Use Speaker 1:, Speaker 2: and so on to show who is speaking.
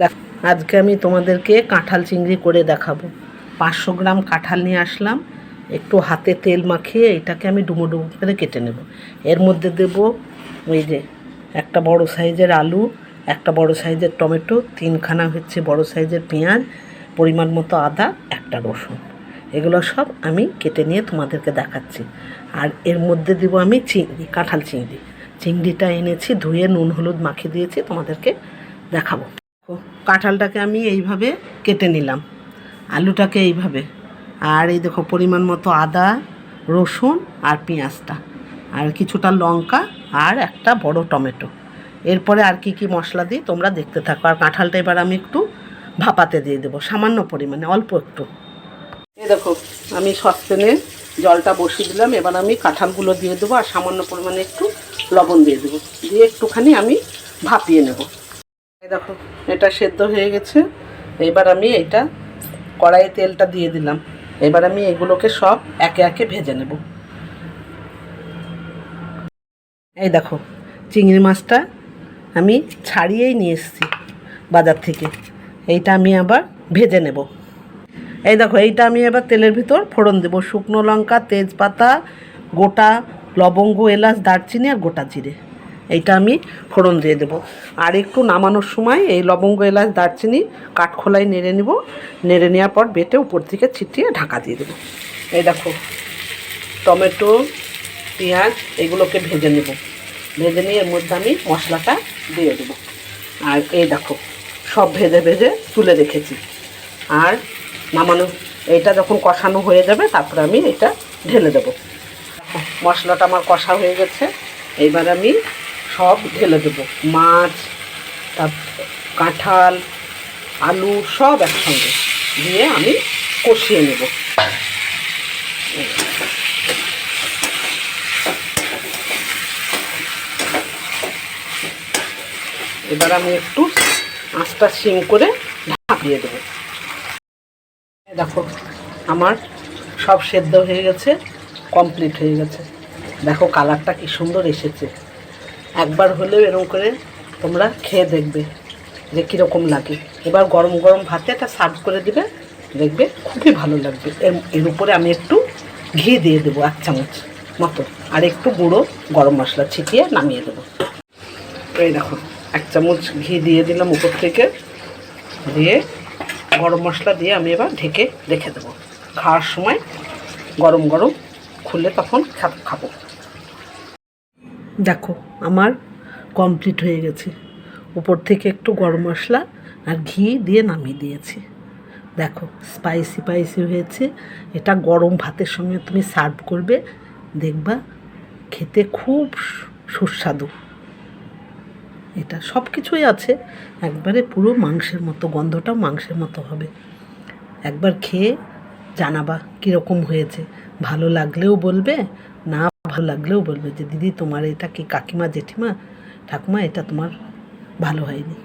Speaker 1: দেখ, আজকে আমি তোমাদেরকে কাঁঠাল চিংড়ি করে দেখাবো। পাঁচশো গ্রাম কাঁঠাল নিয়ে আসলাম, একটু হাতে তেল মাখিয়ে এটাকে আমি ডুমো ডুমো করে কেটে নেব। এর মধ্যে দেব ওই যে একটা বড় সাইজের আলু, একটা বড় সাইজের টমেটো, তিনখানা হচ্ছে বড় সাইজের পেঁয়াজ, পরিমাণ মতো আদা, একটা রসুন। এগুলো সব আমি কেটে নিয়ে তোমাদেরকে দেখাচ্ছি। আর এর মধ্যে দেব আমি চিংড়ি, কাঁঠাল চিংড়ি। চিংড়িটা এনেছি, ধুয়ে নুন হলুদ মাখিয়ে দিয়েছি, তোমাদেরকে দেখাবো। কাঁঠালটাকে আমি এইভাবে কেটে নিলাম, আলুটাকে এইভাবে। আর এই দেখো, পরিমাণ মতো আদা, রসুন আর পেঁয়াজটা। আর কিছুটা লঙ্কা আর একটা বড় টমেটো। এরপরে আর কি কি মশলা দিই তোমরা দেখতে থাকো। আর কাঁঠালটা এবার আমি একটু ভাপাতে দিয়ে দেবো, সামান্য পরিমাণে, অল্প একটু। এই দেখো, আমি সসপ্যানে জলটা বসিয়ে দিলাম। এবার আমি কাঁঠালগুলো দিয়ে দেবো আর সামান্য পরিমাণে একটু লবণ দিয়ে দেবো। দিয়ে একটুখানি আমি ভাপিয়ে নেব। দেখো, এটা সেদ্ধ হয়ে গেছে। এবার আমি এটা কড়াইয়ে তেলটা দিয়ে দিলাম। এবার আমি এগুলোকে সব একে একে ভেজে নেব। এই দেখো, চিংড়ি মাছটা আমি ছাড়িয়েই নিয়ে এসেছি বাজার থেকে। এইটা আমি আবার ভেজে নেব। এই দেখো, এইটা আমি এবার তেলের ভিতর ফোড়ন দেবো। শুকনো লঙ্কা, তেজপাতা, গোটা লবঙ্গ, এলাচ, দারচিনি আর গোটা জিরে। এইটা আমি ফোড়ন দিয়ে দেবো। আর একটু নামানোর সময় এই লবঙ্গ, এলাচ, দারচিনি কাঠখোলায় নেড়ে নিব। নেড়ে নেওয়ার পর বেটে উপর থেকে ছিটিয়ে ঢাকা দিয়ে দেবো। এই দেখো, টমেটো, পেঁয়াজ এগুলোকে ভেজে নেব। ভেজে নিয়ে এর মধ্যে আমি মশলাটা দিয়ে দেবো। আর এই দেখো, সব ভেজে ভেজে তুলে রেখেছি। আর নামানো, এইটা যখন কষানো হয়ে যাবে, তারপরে আমি এটা ঢেলে দেবো। মশলাটা আমার কষা হয়ে গেছে। এইবার আমি সব ঢেলে দেবো। মাছ তার কাঁঠাল, আলু সব একসঙ্গে দিয়ে আমি কষিয়ে নেব। এবার আমি একটু আঁচটা সিম করে ঢাকিয়ে দেবো। দেখো, আমার সব সেদ্ধ হয়ে গেছে কমপ্লিট হয়ে গেছে। দেখো কালারটা কি সুন্দর এসেছে। একবার হলেও এরকম করে তোমরা খেয়ে দেখবে যে কীরকম লাগে। এবার গরম গরম ভাতে একটা সার্ভ করে দিবে, দেখবে খুবই ভালো লাগবে। এর এর উপরে আমি একটু ঘি দিয়ে দেবো, এক চামচ মতো। আর একটু গুঁড়ো গরম মশলা ছিটিয়ে নামিয়ে দেবো। এই দেখো, এক চামচ ঘি দিয়ে দিলাম উপর থেকে। দিয়ে গরম মশলা দিয়ে আমি এবার ঢেকে রেখে দেবো। খাওয়ার সময় গরম গরম খুলে তখন খাব। দেখো, আমার কমপ্লিট হয়ে গেছে। উপর থেকে একটু গরম মশলা আর ঘি দিয়ে নামিয়ে দিয়েছি। দেখো স্পাইসি স্পাইসি হয়েছে। এটা গরম ভাতের সঙ্গে তুমি সার্ভ করবে। দেখবা, খেতে খুব সুস্বাদু। এটা সব কিছুই আছে। একবারে পুরো মাংসের মতো গন্ধটাও মাংসের মতো হবে। একবার খেয়ে জানাবা কীরকম হয়েছে। ভালো লাগলেও বলবে, না ভালো লাগলেও বলবে যে, দিদি, তোমার এটা কি কাকিমা, জেঠিমা? ঠাকুমা, এটা তোমার ভালো হয়নি।